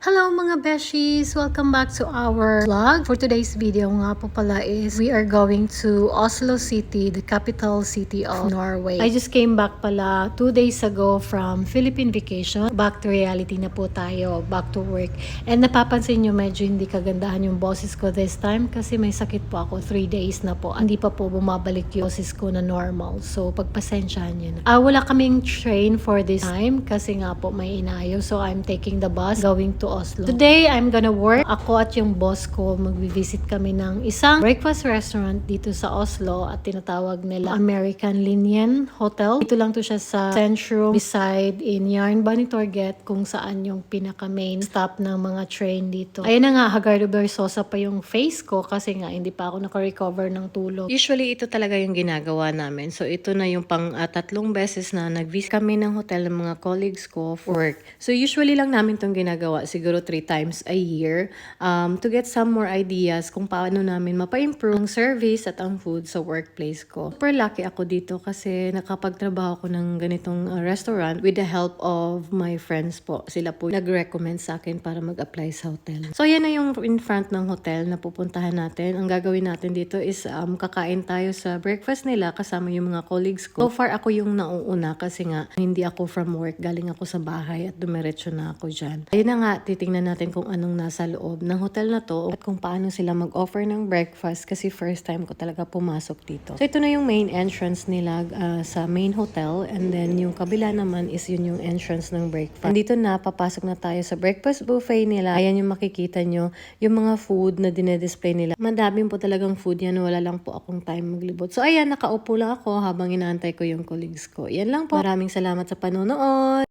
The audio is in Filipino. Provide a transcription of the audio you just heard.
Hello mga beshies! Welcome back to our vlog. For today's video nga po pala is we are going to Oslo City, the capital city of Norway. I just came back pala two days ago from Philippine vacation. Back to reality na po tayo, back to work. And napapansin nyo medyo hindi kagandahan yung boses ko this time kasi may sakit po ako three days na po. Hindi pa po bumabalik yung boses ko na normal. So pagpasensyahan nyo na. Ah, wala kaming train for this time kasi nga po may inayo. So I'm taking the bus going to Oslo. Today, I'm gonna work. Ako at yung boss ko, magvivisit kami ng isang breakfast restaurant dito sa Oslo at tinatawag nila American Linien Hotel. Dito lang to siya sa Centrum beside in Yarn Bunny Torget kung saan yung pinaka main stop ng mga train dito. Ayun na nga, Hagardo Versosa pa yung face ko kasi nga hindi pa ako naka-recover ng tulog. Usually, ito talaga yung ginagawa namin. So, ito na yung pang ah, tatlong beses na nag-visit kami ng hotel ng mga colleagues ko for work. So, usually lang namin itong ginagawa, siguro three times a year um, to get some more ideas kung paano namin mapa-improve ang service at ang food sa workplace ko. Super lucky ako dito kasi nakapagtrabaho ko ng ganitong ah, restaurant with the help of my friends po. Sila po nag-recommend sa akin para mag-apply sa hotel. So, yan na yung in front ng hotel na pupuntahan natin. Ang gagawin natin dito is um, kakain tayo sa breakfast nila kasama yung mga colleagues ko. So far, ako yung nauuna kasi nga hindi ako from work. Galing ako sa bahay at dumiretso na ako dyan. Ayun na nga, titingnan natin kung anong nasa loob ng hotel na to at kung paano sila mag-offer ng breakfast kasi first time ko talaga pumasok dito. So ito na yung main entrance nila ah, sa main hotel and then yung kabila naman is yun yung entrance ng breakfast. Dito na, papasok na tayo sa breakfast buffet nila. Ayan yung makikita nyo, yung mga food na dinedisplay nila. Madaming po talagang food yan. Wala lang po akong time maglibot. So ayan, nakaupo lang ako habang inaantay ko yung colleagues ko. Yan lang po. Maraming salamat sa panonood.